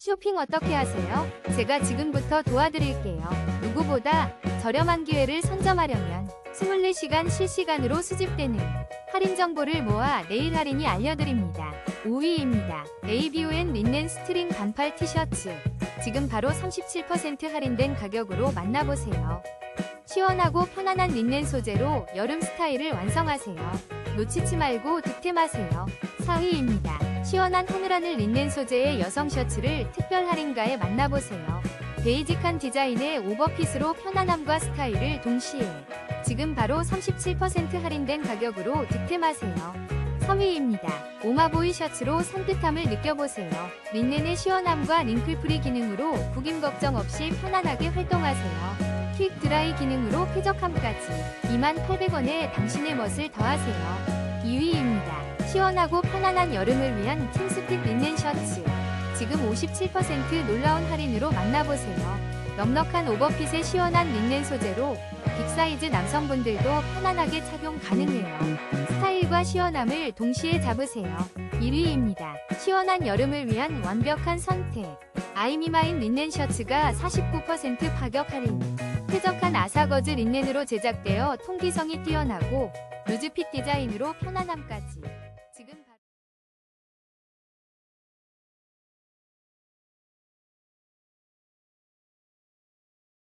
쇼핑 어떻게 하세요? 제가 지금부터 도와드릴게요. 누구보다 저렴한 기회를 선점하려면 24시간 실시간으로 수집되는 할인 정보를 모아 내일 할인이 알려드립니다. 5위입니다. ABON 린넨 스트링 반팔 티셔츠. 지금 바로 37% 할인된 가격으로 만나보세요. 시원하고 편안한 린넨 소재로 여름 스타일을 완성하세요. 놓치지 말고 득템하세요. 4위입니다. 시원한 하늘하늘 린넨 소재의 여성 셔츠를 특별 할인가에 만나보세요. 베이직한 디자인의 오버핏으로 편안함과 스타일을 동시에 지금 바로 37% 할인된 가격으로 득템하세요. 3위입니다. 오마보이 셔츠로 산뜻함을 느껴보세요. 린넨의 시원함과 링클프리 기능으로 구김 걱정 없이 편안하게 활동하세요. 퀵 드라이 기능으로 쾌적함까지 28,800원에 당신의 멋을 더하세요. 2위입니다. 시원하고 편안한 여름을 위한 킹스핏 린넨 셔츠. 지금 57% 놀라운 할인으로 만나보세요. 넉넉한 오버핏의 시원한 린넨 소재로 빅사이즈 남성분들도 편안하게 착용 가능해요. 스타일과 시원함을 동시에 잡으세요. 1위입니다. 시원한 여름을 위한 완벽한 선택. 아이미마인 린넨 셔츠가 49% 파격 할인. 쾌적한 아사거즈 린넨으로 제작되어 통기성이 뛰어나고 루즈핏 디자인으로 편안함까지.